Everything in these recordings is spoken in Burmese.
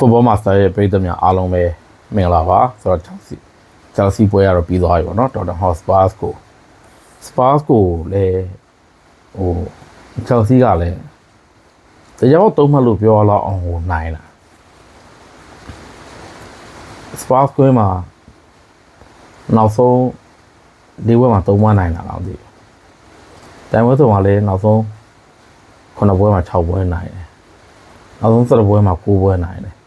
football master ရဲ့ပြည်သူများအားလုံးပဲမင်္ဂလာပါဆိုတော့ Chelsea Chelsea ပွဲကတော့ပြီးသွားပြီပေါ့နော် Tottenham Hotspur ကို Spurs ကိုလည်းဟို Chelsea ကလည်းတရားတော့သုံးမှတ်လို့ပြောရတော့အောင်ဟိုနိုင်တာ Spurs ကွင်းမှာနောက်ဆုံး၄ပွဲမှာ၃ပွဲနိုင်တာတော့မသိဘူး။တိုင်ပွဲဆိုမှလည်းနောက်ဆုံး9ပွဲမှာ6ပွဲနိုင်တယ်။နောက်ဆုံး7ပွဲမှာ9ပွဲနိုင်တယ်။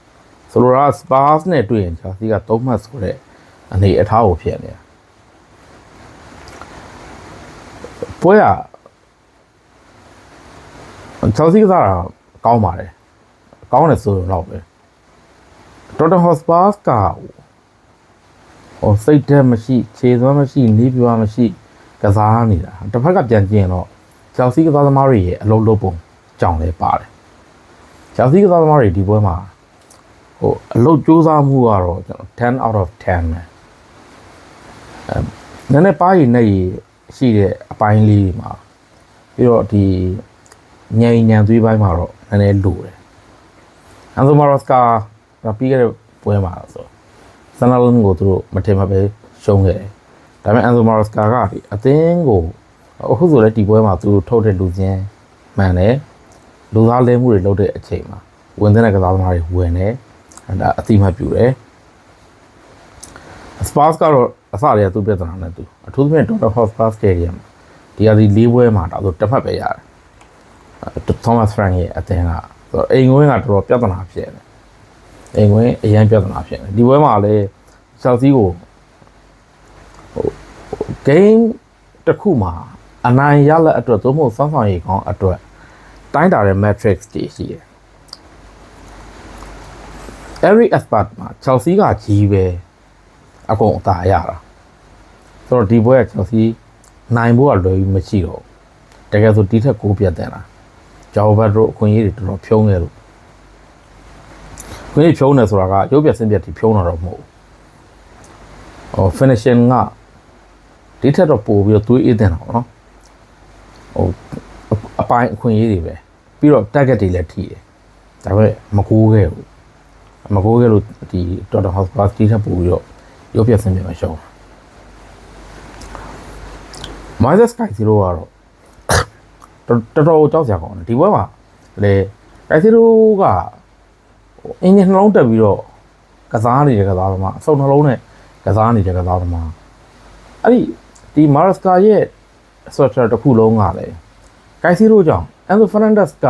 ဆိုလိုတာက Spurs နဲ့တွေ့ရင် Chelsea က3မှတ်ဆိုတဲ့အနေအထားကိုဖြစ်နေတာ။ပွဲက Chelsea ကစားတာကောင်းပါတယ်။ကောင်းတယ်ဆိုတော့ပဲ။ Tottenham Hotspur ကဟိုစိတ်ဓာတ်မရှိခြေစွမ်းမရှိနေပြွားမရှိကစားနေတာတစ်ဖက်ကပြန်ကြည့်ရင်တော့ Chelsea ကစားသမားတွေရဲ့အလုံးလုံးပုံကြောင်လဲပါတယ် Chelsea ကစားသမားတွေဒီပွဲမှာ ဟိုအလုံးစူးစမ်းမှုကတော့ကျွန်တော်10 out of 10ပဲအဲနည်းနည်းပါးရည်နဲ့ရည်ရှိတဲ့အပိုင်းလေးတွေမှာပြီးတော့ဒီညင်ညံသွေးပိုင်းမှာတော့နည်းနည်းလိုတယ်အန်ဆိုမာရောစကာပြီးခဲ့တဲ့ပွဲမှာဆိုဆန်နလန်ကိုသူတို့မထင်မှပဲရှုံးခဲ့တယ်ဒါပေမဲ့အန်ဆိုမာရောစကာကဒီအသင်းကိုအခုဆိုလည်းဒီပွဲမှာသူတို့ထုတ်တဲ့လူချင်းမှန်တယ်လူသားလဲမှုတွေလုပ်တဲ့အချိန်မှာဝင်တဲ့ကစားသမားတွေဝင်တယ်အဲ ဒါအတိမတ်ပြူတယ်စပါစ်ကတော့အစတွေကသူ့ပြဿနာနဲ့သူအထူးသဖြင့်ဒေါက်တာဟော့စပါစ်စတေဒီယမ်ဒီအဒီ၄ပွဲမှာဒါဆိုတစ်ဖက်ပဲရတယ်သောမတ်ဖရန်ရဲ့အသင်းကဆိုတော့အိမ်ငွေးကတော်တော်ပြဿနာဖြစ်တယ်အိမ်ငွေးအရန်ပြဿနာဖြစ်တယ်ဒီပွဲမှာလည်းချယ်ဆီကိုဟိုဂိမ်းတစ်ခုမှာအနိုင်ရလက်အတွက်သို့မဟုတ်စောင့်ဆောင်ရေးကောင်းအတွက်တိုင်းတာတဲ့ matrix တွေရှိတယ် every expert မှာ Chelsea ကကြီးပဲအကုန်အသာရတာဆိုတော့ဒီပွဲက Chelsea နိုင်ဖို့ကလွယ်ပြီးမရှိတော့ဘူးတကယ်ဆိုဒီထက်ကိုပြတ်တယ်လားဂျောဘတ်တို့အခွင့်အရေးတွေတော်တော်ဖြုံးခဲ့လို့ခွင့်ရေးဖြုံးတယ်ဆိုတာကရုပ်ပြစင်းပြတ်တီဖြုံးတာတော့မဟုတ်ဘူးဟို finishing ကဒီထက်တော့ပိုပြီးတော့သွေးအေးတင်တာပေါ့နော်ဟိုအပိုင်းအခွင့်အရေးတွေပဲပြီးတော့ target တွေလည်းထိတယ်ဒါပေမဲ့မကူခဲ့ဘူး မကိုးခဲ့လို့ဒီ Tottenham Hotspur တီးထပ်ပို့ပြီးတော့ရုပ်ပြဆင်းပြမှာရှောင်းမိုင်းဇက်စကိုင်စီရိုကတော့တော်တော်ကြောက်စရာကောင်းတယ်ဒီဘက်မှာလေကိုင်စီရိုကအင်းကြီးနှလုံးတက်ပြီးတော့ကစားနေတဲ့ကစားသမားအစုံနှလုံးနဲ့ကစားနေတဲ့ကစားသမားအဲ့ဒီဒီမာရစကာရဲ့ structure တစ်ခုလုံးကလည်းကိုင်စီရိုကြောင့်အန်ဆိုဖာနန်ဒက်စ်က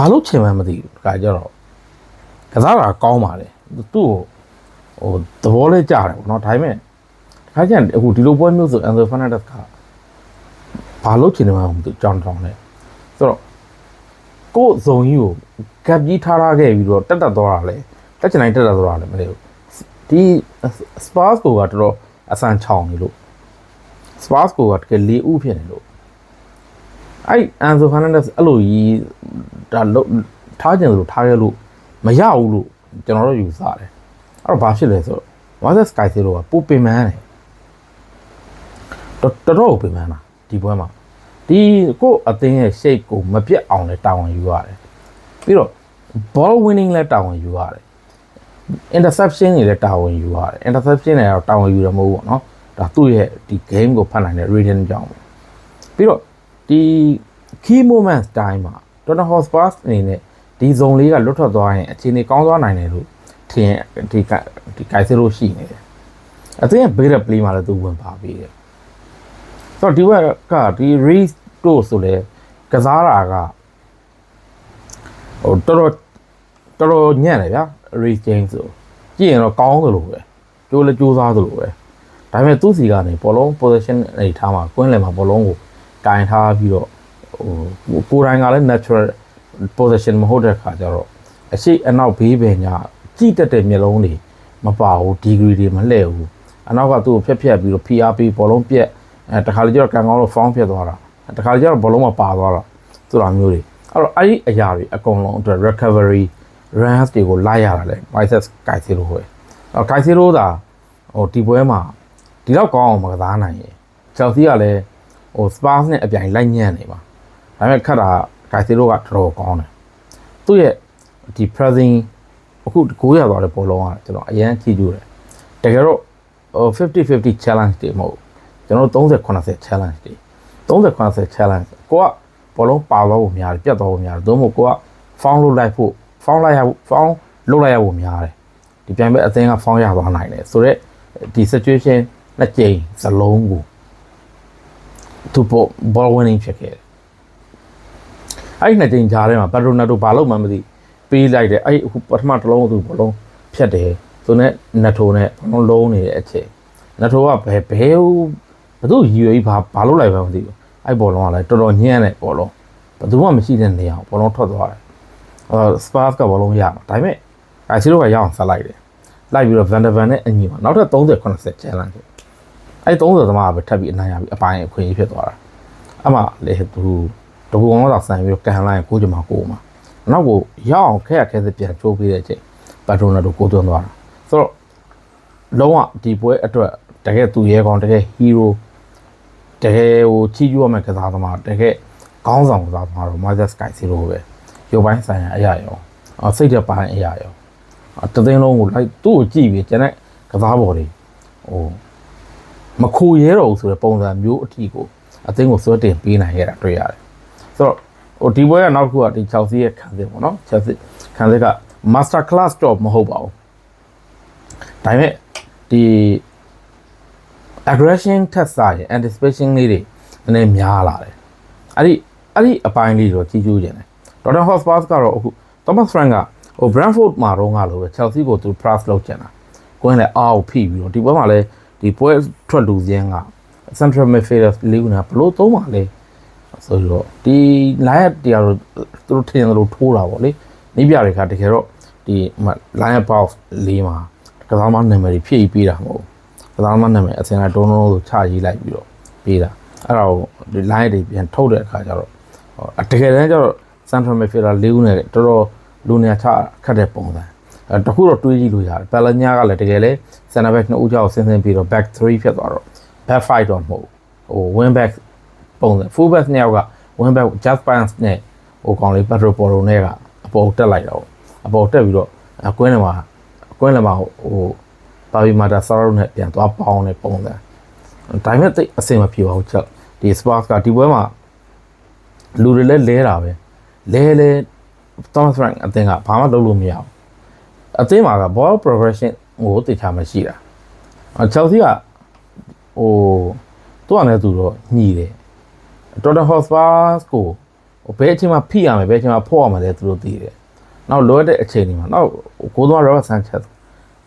ဘာလို့ချင်မှန်းမသိဘူးဒါကြတော့ကစားတာကောင်းပါလေသူ့ကိုဟိုသဘောလေးကြားတယ်ပေါ့နော်ဒါပေမဲ့ခါကျရင်အခုဒီလိုပွဲမျိုးဆိုအန်ဆိုဖာနန်ဒက်ကဘာလို့ချင်တယ်မှမသိကြောင်းကြောင်းလဲဆိုတော့ကိုယ်ဇုံကြီးကိုကပ်ကြီးထားထားခဲ့ပြီးတော့တက်တက်သွားတာလေတက်ချင်တိုင်းတက်တက်သွားတာလေမလေးဘူးဒီစပါးကိုကတော်တော်အဆန်ချောင်နေလို့စပါးကိုကတကယ်လေးဥဖြစ်နေလို့ အဲ့အန်ဆိုဖာနန်ဒက်အဲ့လိုကြီးဒါလို့ထားကျင်လို့ထားရလို့မရဘူးလို့ကျွန်တော်တို့ယူဆတယ်အဲ့တော့ဘာဖြစ်လဲဆိုတော့ Versus Sky Zero ကပိုပင်မန်းတယ်တော်တော်တော်ပင်မန်းတာဒီပွဲမှာဒီကိုအသင်းရဲ့ shape ကိုမပြတ်အောင်လဲတာဝန်ယူရတယ်ပြီးတော့ ball winning လဲတာဝန်ယူရတယ် interception တွေလည်းတာဝန်ယူရတယ် interception တွေကတော့တာဝန်ယူရမဟုတ်ဘူးပေါ့နော်ဒါသူ့ရဲ့ဒီ game ကိုဖတ်နိုင်တဲ့ reading ကြောင့်ပေါ့ပြီးတော့ ဒီ key moments တိုင်းမှာ Tottenham Hotspur အနေနဲ့ဒီဇုံလေးကလွတ်ထွက်သွားရင်အခြေအနေကောင်းသွားနိုင်တယ်လို့ထင်ဒီကဒီကိုက်စလို့ရှိနေတယ်အသင်းရဲ့ better play မှာလည်းသူဝင်ပါပြီးတယ်ဆိုတော့ဒီဘက်ကဒီ race တို့ဆိုလဲကစားတာကဟိုတော်တော်တော်တော်ညံ့တယ်ဗျာ race game ဆိုကြည့်ရင်တော့ကောင်းသလိုပဲကြိုးလည်းကြိုးစားသလိုပဲဒါပေမဲ့သူ့စီကနေဘောလုံး position အနေထားမှာကွင်းလယ်မှာဘောလုံးကို ကင်ထားပြီးတော့ဟိုကိုယ်တိုင်ကလည်း natural position မဟုတ်တဲ့ခါကျတော့အရှိအနောက်ဘေးပင်ညာကြည့်တတ်တဲ့မျက်လုံးတွေမပါဘူး degree တွေမလှည့်ဘူးအနောက်ကသူ့ကိုဖြက်ဖြက်ပြီးတော့ PRP ဘောလုံးပြက်အဲတခါလေကျတော့ကန်ကောင်းလို့ found ဖြစ်သွားတာတခါလေကျတော့ဘောလုံးမပါသွားတာဆိုတာမျိုးတွေအဲ့တော့အဲ့ဒီအရာတွေအကုန်လုံးအတွက် recovery runs တွေကိုလိုက်ရတာလေ biceps ကိုက်စီလို့ဟိုအဲ့ကိုက်စီလို့သာဟိုဒီပွဲမှာဒီတော့ကောင်းအောင်မကစားနိုင်ရင် Chelsea ကလည်း ဟို Spurs နဲ့အပြိုင်လိုက်ညံ့နေပါဒါပေမဲ့ခတ်တာဂိုင်စီလိုကတော်တော်ကောင်းတယ်သူ့ရဲ့ဒီ pressing အခု9ရသွားတဲ့ဘောလုံးကကျွန်တော်အရန်ကြည့်ကြည့်တယ်တကယ်တော့ဟို50 50 challenge တွေမဟုတ်ဘူးကျွန်တော်30 80 challenge တွေ30 80 challenge ကိုကဘောလုံးပါသွားဖို့များတယ်ပြတ်သွားဖို့များတယ်သို့မဟုတ်ကိုက foul လုပ်လိုက်ဖို့ foul လိုက်ရဖို့ foul လုပ်လိုက်ရဖို့များတယ်ဒီပြိုင်ပွဲအသင်းက foul ရသွားနိုင်တယ်ဆိုတော့ဒီ situation နှစ်ကြိမ်စလုံးကို သူပေါ် ball winning ဖြစ်ခဲ့တယ်အဲ့ဒီနှစ်ကြိမ်ကြားထဲမှာပက်ဒရိုနာတိုဘာလို့မှမသိပေးလိုက်တယ်အဲ့အခုပထမတစ်လုံးသူဘလုံးဖြတ်တယ်သူနဲ့နတ်ထိုနဲ့ဘလုံးလုံးနေတဲ့အချိန်နတ်ထိုကဘယ်ဘဲဘသူယူရီဘာဘာလို့လိုက်ပဲမသိဘူးအဲ့ဘောလုံးကလည်းတော်တော်ညံ့တဲ့ဘောလုံးဘသူမှမရှိတဲ့နေအောင်ဘောလုံးထွက်သွားတယ်အဲစပါးကဘောလုံးရမှာဒါပေမဲ့အဲစီလိုကရအောင်ဆက်လိုက်တယ်လိုက်ပြီးတော့ဗန်ဒဗန်နဲ့အညီမှာနောက်ထပ်30 80 challenge အဲ့30သမားကပဲထပ်ပြီးအနိုင်ရပြီးအပိုင်းအခွင့်အရေးဖြစ်သွားတာအမှလေသူတဘူအောင်တော့ဆန်ပြီးတော့ကန်လိုက်ကိုကြမှာကိုမှာနောက်ကိုရအောင်ခက်ရခဲစပြန်ချိုးပေးတဲ့အချိန်ဘတ်ဒရိုနာတို့ကိုသွန်းသွားတာဆိုတော့လုံးဝဒီပွဲအတွက်တကယ်သူရဲကောင်းတကယ်ဟီးရိုတကယ်ဟိုချီးကျူးရမယ့်ကစားသမားတကယ်ကောင်းဆောင်ကစားသမားတော့မာဇက်စကိုင်စီလိုပဲရုပ်ပိုင်းဆိုင်ရာအရာရောအစိတ်တဲ့ပိုင်းအရာရောတသိန်းလုံးကိုလိုက်သူ့ကိုကြည့်ပြီးကျန်တဲ့ကစားပေါ်တွေဟို မခိုရဲတော့ဘူးဆိုတဲ့ပုံစံမျိုးအထီကိုအသင်းကိုစွဲတင်ပေးနိုင်ခဲ့တာတွေ့ရတယ်ဆိုတော့ဟိုဒီပွဲကနောက်တစ်ခုကဒီ Chelsea ရဲ့ခံစစ်ပေါ့နော် Chelsea ခံစစ်က master class job မဟုတ်ပါဘူးဒါပေမဲ့ဒီ aggression ထက်စားရင် anticipation လေးတွေနည်းနည်းများလာတယ်အဲ့ဒီအဲ့ဒီအပိုင်းလေးတော့ကြီးကျူးကျင်တယ် Tottenham Hotspur ကတော့အခု Thomas Frank ကဟို Brentford မှာတော့ငါလိုပဲ Chelsea ကိုသူ press လုပ်ချင်တာကိုင်းလည်းအားကိုဖိပြီးတော့ဒီပွဲမှာလည်း ဒီပွဲထွက်လူစင်းက central midfielder လေးဦးနာဘလို့သုံးပါလဲဆိုတော့ဒီ line တရားတော့သူတို့ထင်တယ်လို့ထိုးတာပေါ့လေနိပြတွေကတကယ်တော့ဒီ line box လေးမှာကစားမနာမည်ဖြည့်ပြီးပေးတာမဟုတ်ဘူးကစားမနာမည်အစင်ကဒုံဒုံဆိုချရေးလိုက်ပြီးတော့ပေးတာအဲ့ဒါကိုဒီ line တွေပြန်ထုတ်တဲ့အခါကျတော့အတကယ်တမ်းကျတော့ central midfielder လေးဦးနဲ့တော်တော်လူနေချခတ်တဲ့ပုံစံအဲတခုတော့တွေးကြည့်လို့ရတယ်ဘယ်လညာကလည်းတကယ်လဲ center back နှစ်ဦးကြောက်ဆင်းဆင်းပြီးတော့ back 3ဖြစ်သွားတော့ back 5တော့မဟုတ်ဟို wing back ပုံစံ full back နှစ်ယောက်က wing back just pass နဲ့ဟိုကောင်လေး petro poro နဲ့ကအပေါ်တက်လိုက်တော့အပေါ်တက်ပြီးတော့အကွင်းထဲမှာအကွင်းထဲမှာဟိုပါဘီမာတာဆာရိုနဲ့ပြန်သွားပေါင်းတဲ့ပုံစံဒါပေမဲ့တိတ်အဆင်မပြေပါဘူးချက်ဒီ sparks ကဒီပွဲမှာလူတွေလည်းလဲတာပဲလဲလဲ Thomas Frank အသင်းကဘာမှလုပ်လို့မရဘူးအသင်းမှာက ball progression ကိုတိတ်ချမရှိတာအ Chelsea ကဟိုသူ့အနေနဲ့သူတော့ညှီတယ် Tottenham Hotspur ကိုဟိုဘယ်အချိန်မှာဖိရမယ်ဘယ်အချိန်မှာဖော့ရမယ်လဲသူတို့သိတယ်နောက်လိုအပ်တဲ့အချိန်တွေမှာနောက်ကိုသမား Robert Sanchez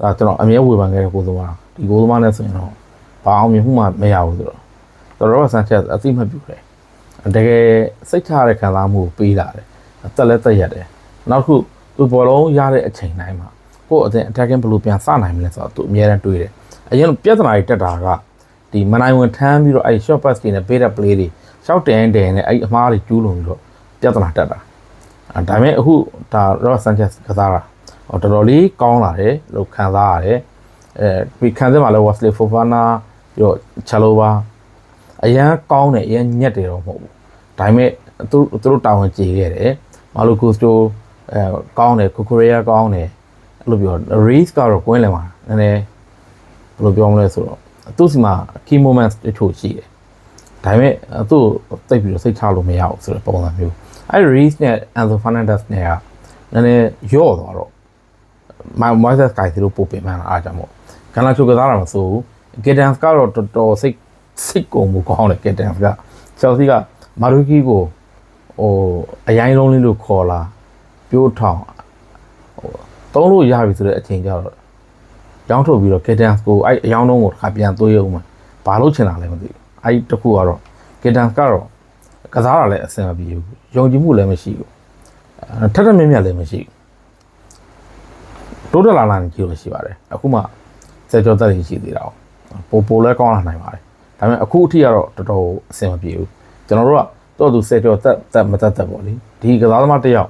ဒါကျွန်တော်အမြဲဝေဖန်ခဲ့တဲ့ကိုသမားဒီကိုသမားနဲ့ဆိုရင်တော့ဘာအောင်မြင်မှုမှမရဘူးဆိုတော့ Robert Sanchez အသိမှတ်ပြုတယ်တကယ်စိတ်ချရတဲ့ခံစားမှုကိုပေးလာတယ်အသက်လည်းသက်ရတယ်နောက်တစ်ခုသူဘောလုံးရတဲ့အချိန်တိုင်းမှာ ကိုယ့်အသင် attacking ဘယ်လိုပြန်စနိုင်မလဲဆိုတော့သူအများအားတွေးတယ်အရင်ပြဿနာတွေတက်တာကဒီမနိုင်ဝင်ထမ်းပြီးတော့အဲ့ short pass တွေနဲ့ပေးတဲ့ play တွေရှောက်တင်တင်နဲ့အဲ့အမှားတွေကျူးလွန်ပြီးတော့ပြဿနာတက်တာအဲဒါပေမဲ့အခုဒါ Ross Sanchez ကစားတာဟောတော်တော်လေးကောင်းလာတယ်လို့ခံစားရတယ်အဲပြီးခံစားမှလည်း Wesley Fofana ပြီးတော့ Chalobah အရန်ကောင်းတယ်အရန်ညက်တယ်တော့မဟုတ်ဘူးဒါပေမဲ့သူသူတို့တာဝန်ကျေခဲ့တယ်မာလိုကိုစတိုအဲကောင်းတယ်ကိုကိုရီးယားကောင်းတယ် အဲ့လိုပြော race ကတော့ကွင်းလယ်မှာနည်းနည်းဘယ်လိုပြောမလဲဆိုတော့သူ့စီမှာ key moments တချို့ရှိတယ်ဒါပေမဲ့သူ့တိတ်ပြီးတော့စိတ်ချလို့မရဘူးဆိုတဲ့ပုံစံမျိုးအဲ့ race နဲ့ Anzo Fernandez နဲ့ကနည်းနည်းရော့သွားတော့မိုင်မိုက်ဆက်ကိုင်စီလို့ပို့ပင်မှန်းလာအားကြောင့်မို့ကနလာချိုကစားတာမဆိုဘူးဂက်တန်စ်ကတော့တော်တော်စိတ်စိတ်ကုန်မှုကောင်းတယ်ဂက်တန်စ်ကချယ်လ်ဆီကမာရူကီကိုဟိုအရင်လုံးလေးလို့ခေါ်လာပြိုးထောင်ဟို တုံးလို့ရပြီဆိုတဲ့အချိန်ကျတော့ကြောင်းထုတ်ပြီးတော့ဂက်တန်စ်ကိုအဲ့အယောင်းလုံးကိုတစ်ခါပြန်သွေးအောင်မှာဘာလို့ချင်တာလဲမသိဘူးအဲ့တခုကတော့ဂက်တန်စ်ကတော့ကစားတာလည်းအဆင်မပြေဘူးယုံကြည်မှုလည်းမရှိဘူးအဲထက်ထက်မြက်မြက်လည်းမရှိဘူးတိုးတက်လာလာနေကြည့်လို့ရှိပါတယ်အခုမှစက်ကြောတက်ရရှိသေးတာ။ပိုပိုလဲကောင်းလာနိုင်ပါတယ်။ဒါပေမဲ့အခုအထိကတော့တော်တော်အဆင်မပြေဘူး။ကျွန်တော်တို့ကတော့သူစက်ကြောတက်တက်မတက်တက်ပေါ့လေ။ဒီကစားသမားတစ်ယောက်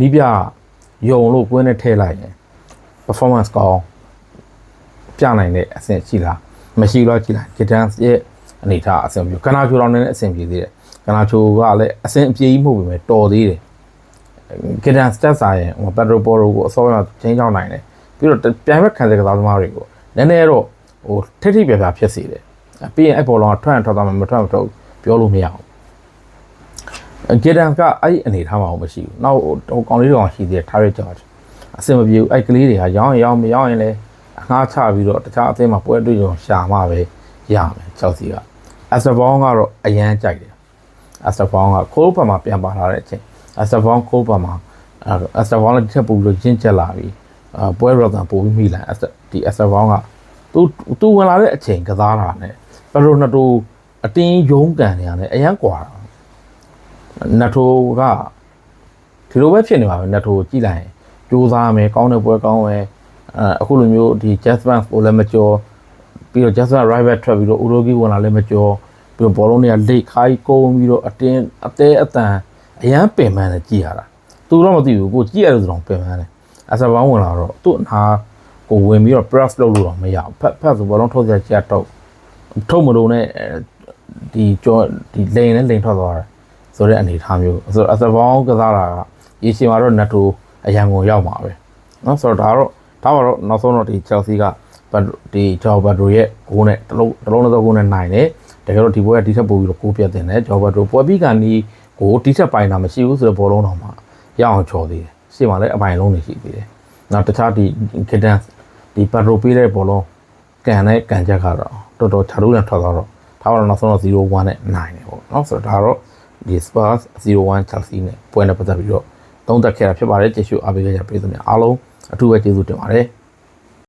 နီးပြ ယုံလို့ကွင်းနဲ့ထည့်လိုက်ရင် performance ကောင်းပြနိုင်တဲ့အဆင့်ရှိလားမရှိတော့ကြည့်လိုက် Giddens ရဲ့အနေထားအဆင်ပြေကနာချိုတော်နဲ့အဆင်ပြေသေးတယ်။ကနာချိုကလည်းအဆင်အပြေကြီးမဟုတ်ပေမဲ့တော်သေးတယ်။ဂီဒန်စတက်စာရဲ့ဟိုပက်ဒရိုပိုရိုကိုအစောပိုင်းမှာချင်းချောင်းနိုင်တယ်ပြီးတော့ပြိုင်ဘက်ခံစစ်ကစားသမားတွေကိုနည်းနည်းတော့ဟိုထိထိပြပြဖြစ်စေတယ်ပြီးရင်အဲ့ဘောလုံးကထွက်ထွက်သွားမှမထွက်မထွက်ပြောလို့မရအောင် ဂီဒန်ကအဲ့အနေထားမှာမရှိဘူးနောက်ဟိုကောင်လေးတော်ရှိသေးတယ် Target George အဆင်မပြေဘူးအဲ့ကလေးတွေကရောင်းရင်ရောင်းမရောင်းရင်လည်းအငှားချပြီးတော့တခြားအသင်းမှာပွဲတွေ့ကြုံရှာမှပဲရမယ် Chelsea ကအက်စဘောင်းကတော့အရန်ကြိုက်တယ်အက်စဘောင်းကခိုးဖာမှာပြန်ပါလာတဲ့အချိန်အက်စဘောင်းခိုးဖာမှာအက်စဘောင်းလည်းတစ်ချက်ပို့ပြီးတော့ရင့်ကျက်လာပြီးအပွဲရော်တန်ပို့ပြီးမိလာဒီအက်စဘောင်းကသူသူဝင်လာတဲ့အချိန်ကစားတာနဲ့ပရိုနတိုအတင်းယုံကန်နေရတယ်အရန်ကွာတာ နထိုကဒီလိုပဲဖြစ်နေပါပဲနထိုကြည့်လိုက်ရင်ကြိုးစားမယ်ကောင်းတဲ့ပွဲကောင်းမယ်အဲအခုလိုမျိုးဒီ Jasmine ကိုလည်းမကြောပြီးတော့ Jasmine rival ထွက်ပြီးတော့ Urogi ဝင်လာလည်းမကြောပြီးတော့ဘောလုံးတွေကလိတ်ခိုင်းကုန်းပြီးတော့အတင်းအသေးအတန်အရန်ပင်ပန်းတယ်ကြည်ရတာသူတော့မသိဘူးကိုကြည်ရတယ်ဆိုတော့ပင်ပန်းတယ်အစပေါင်းဝင်လာတော့သူ့အနာကိုဝင်ပြီးတော့ press လုပ်လို့တော့မရဘူးဖက်ဖက်ဆိုဘောလုံးထုတ်ချက်ချက်တော့ထုတ်မလို့နဲ့ဒီကြောဒီလိန်နဲ့လိန်ထွက်သွားတယ် ဆိုတဲ့အနေအထားမျိုးဆိုတော့အသက်ပေါင်းကစားတာကရေရှည်မှာတော့နတ်တိုအရန်ကုန်ရောက်မှာပဲနော်ဆိုတော့ဒါတော့ဒါပါတော့နောက်ဆုံးတော့ဒီ Chelsea ကဒီဂျော်ဘတ်ဒိုရဲ့ဂိုးနဲ့တလုံးတလုံးသောဂိုးနဲ့နိုင်တယ်တကယ်တော့ဒီဘွဲကတိထက်ပိုပြီးတော့ကိုးပြတ်တင်တယ်ဂျော်ဘတ်ဒိုပွဲပြီးကန်ဒီကိုတိထက်ပိုင်တာမရှိဘူးဆိုတော့ဘောလုံးတော့မှရအောင်ချော်သေးတယ်ရှေ့မှာလည်းအပိုင်လုံးနေရှိသေးတယ်နောက်တခြားဒီ guidance ဒီဘတ်ဒိုပေးတဲ့ဘောလုံးကန်တဲ့ကန်ချက်ကတော့တော်တော်ခြားလို့ရထွက်သွားတော့ဒါကတော့နောက်ဆုံးတော့0-1နဲ့နိုင်တယ်ပေါ့နော်ဆိုတော့ဒါတော့ ဒီ Spurs 0-1 Chelsea နဲ့ပွဲနဲ့ပတ်သက်ပြီးတော့သုံးသပ်ခဲ့တာဖြစ်ပါတယ်ကျေးဇူးအားပေးကြတဲ့ပရိသတ်များအားလုံးအထူးပဲကျေးဇူးတင်ပါတယ်